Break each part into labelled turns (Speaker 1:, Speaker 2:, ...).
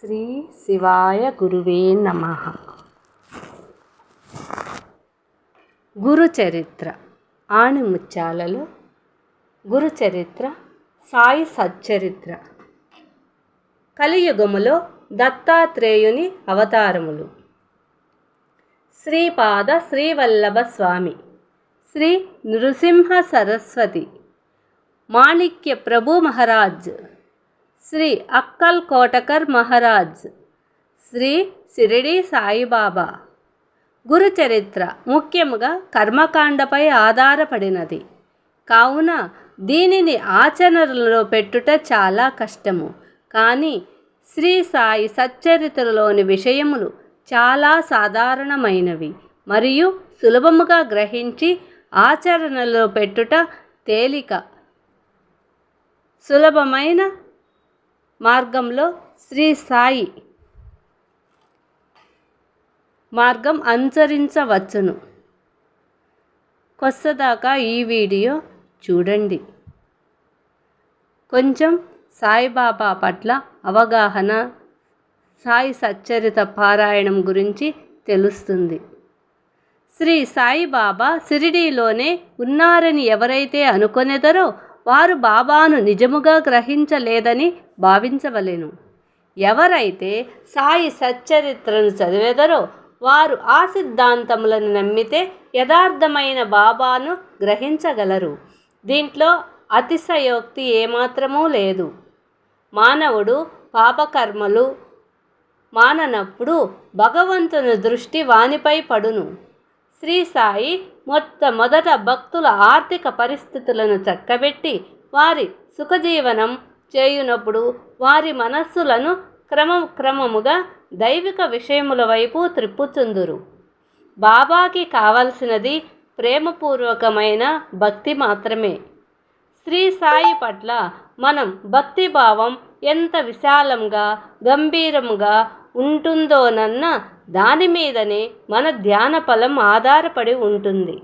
Speaker 1: శ్రీ శివాయ గురువే నమ. గురు చరిత్ర ఆణిముత్యాలలో గురుచరిత్ర సాయి సచ్చరిత్ర. కలియుగములో దత్తాత్రేయుని అవతారములు. శ్రీపాద శ్రీవల్లభ స్వామి శ్రీ నృసింహ సరస్వతి మాణిక్య ప్రభు మహారాజ్ శ్రీ అక్కల్ కోటకర్ మహారాజ్ శ్రీ సిరిడి సాయిబాబా. గురుచరిత్ర ముఖ్యముగా కర్మకాండపై ఆధారపడినది. కావున దీనిని ఆచరణలో పెట్టుట చాలా కష్టము. కానీ శ్రీ సాయి సచ్చరిత్రలోని విషయములు చాలా సాధారణమైనవి మరియు సులభముగా గ్రహించి ఆచరణలో పెట్టుట తేలిక. సులభమైన మార్గంలో శ్రీ సాయి. మార్గం అనుసరించవచ్చును. కొత్తదాకా ఈ వీడియో చూడండి. కొంచెం సాయిబాబా పట్ల అవగాహన సాయి సచ్చరిత పారాయణం గురించి తెలుస్తుంది. శ్రీ సాయిబాబా షిరిడీలోనే ఉన్నారని ఎవరైతే అనుకొనెదరో వారు బాబాను నిజముగా గ్రహించలేదని భావించవలెను. ఎవరైతే సాయి సచ్చరిత్రను చదివెదరో వారు ఆ సిద్ధాంతములను నమ్మితే యథార్థమైన బాబాను గ్రహించగలరు. దీంట్లో అతిశయోక్తి ఏమాత్రమూ లేదు. మానవుడు పాపకర్మలు మాననప్పుడు భగవంతుని దృష్టి వానిపై పడును. శ్రీ సాయి మొట్టమొదట భక్తుల ఆర్థిక పరిస్థితులను చక్కబెట్టి వారి సుఖజీవనం చేయునప్పుడు వారి మనస్సులను క్రమం క్రమముగా దైవిక విషయముల వైపు త్రిప్పుచుందురు. బాబాకి కావలసినది ప్రేమపూర్వకమైన భక్తి మాత్రమే. శ్రీ సాయి పట్ల మనం భక్తిభావం ఎంత విశాలంగా గంభీరంగా ఉంటుందోనన్న దాని మీదనే మన ధ్యాన ఫలం ఆధారపడి ఉంటుంది.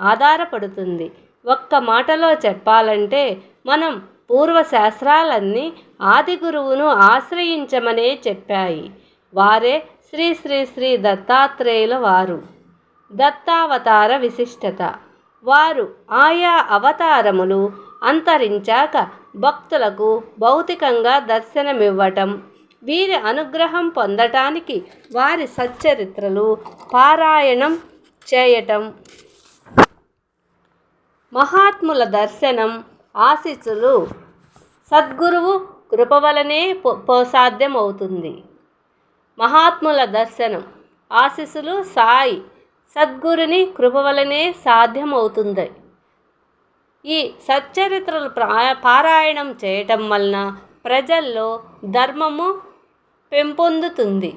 Speaker 1: ఆధారపడుతుంది. ఒక్క మాటలో చెప్పాలంటే మనం పూర్వ శాస్త్రాలన్నీ ఆది గురువును ఆశ్రయించమనే చెప్పాయి. వారే శ్రీ శ్రీ శ్రీ దత్తాత్రేయుల వారు. దత్తావతార విశిష్టత. వారు ఆయా అవతారములు అంతరించాక భక్తులకు భౌతికంగా దర్శనమివ్వటం వీరి అనుగ్రహం పొందటానికి వారి సచ్చరిత్రలు పారాయణం చేయటం. మహాత్ముల దర్శనం ఆశీస్సులు సద్గురువు కృప వలనే సాధ్యమవుతుంది మహాత్ముల దర్శనం ఆశీస్సులు సాయి సద్గురుని కృప వలనే సాధ్యమవుతుంది. ఈ సచ్చరిత్రలు పారాయణం చేయటం వలన ప్రజల్లో ధర్మము పెంపొందుతుంది.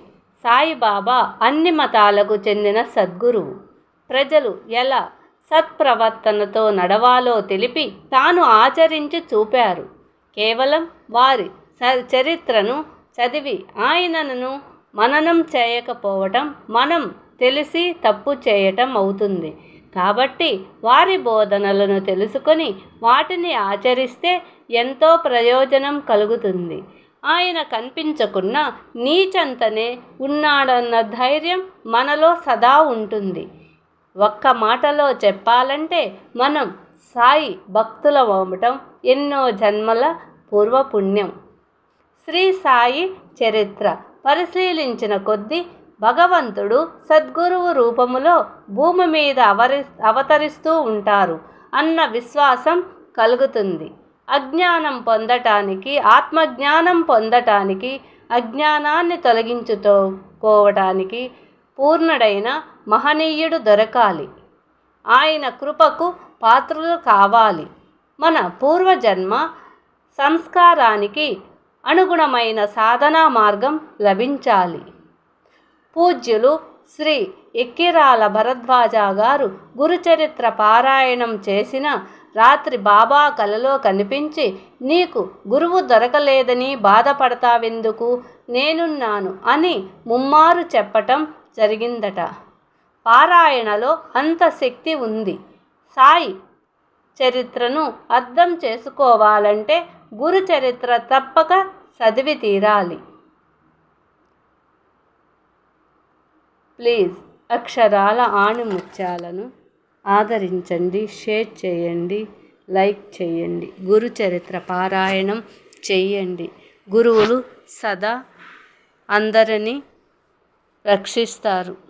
Speaker 1: సాయిబాబా అన్ని మతాలకు చెందిన సద్గురువు. ప్రజలు ఎలా సత్ప్రవర్తనతో నడవాలో తెలిపి తాను ఆచరించి చూపారు. కేవలం వారి చరిత్రను చదివి ఆయనను మననం చేయకపోవటం మనం తెలిసి తప్పు చేయటం అవుతుంది. కాబట్టి వారి బోధనలను తెలుసుకొని వాటిని ఆచరిస్తే ఎంతో ప్రయోజనం కలుగుతుంది. ఆయన కనిపించకున్నా నీచంతనే ఉన్నాడన్న ధైర్యం మనలో సదా ఉంటుంది. ఒక్క మాటలో చెప్పాలంటే మనం సాయి భక్తుల ఓమటం ఎన్నో జన్మల పూర్వపుణ్యం. శ్రీ సాయి చరిత్ర పరిశీలించిన కొద్దీ భగవంతుడు సద్గురువు రూపములో భూమి మీద అవరి అవతరిస్తూ ఉంటారు అన్న విశ్వాసం కలుగుతుంది. అజ్ఞానం పొందటానికి ఆత్మజ్ఞానం పొందటానికి అజ్ఞానాన్ని తొలగించుకోవటానికి పూర్ణుడైన మహనీయుడు దొరకాలి. ఆయన కృపకు పాత్రలు కావాలి. మన పూర్వజన్మ సంస్కారానికి అనుగుణమైన సాధనా మార్గం లభించాలి. పూజ్యులు శ్రీ ఎక్కిరాల భరద్వాజ గారు గురుచరిత్ర పారాయణం చేసిన రాత్రి బాబా కలలో కనిపించి నీకు గురువు దొరకలేదని బాధపడతావెందుకు? నేనున్నాను అని ముమ్మారు చెప్పటం జరిగిందట. పారాయణలో అంత శక్తి ఉంది. సాయి చరిత్రను అర్థం చేసుకోవాలంటే గురు చరిత్ర తప్పక చదివి తీరాలి. ప్లీజ్ అక్షరాల ఆణిముత్యాలను ఆదరించండి షేర్ చేయండి లైక్ చేయండి. గురు చరిత్ర పారాయణం చేయండి. గురువులు సదా అందరినీ రక్షిస్తారు.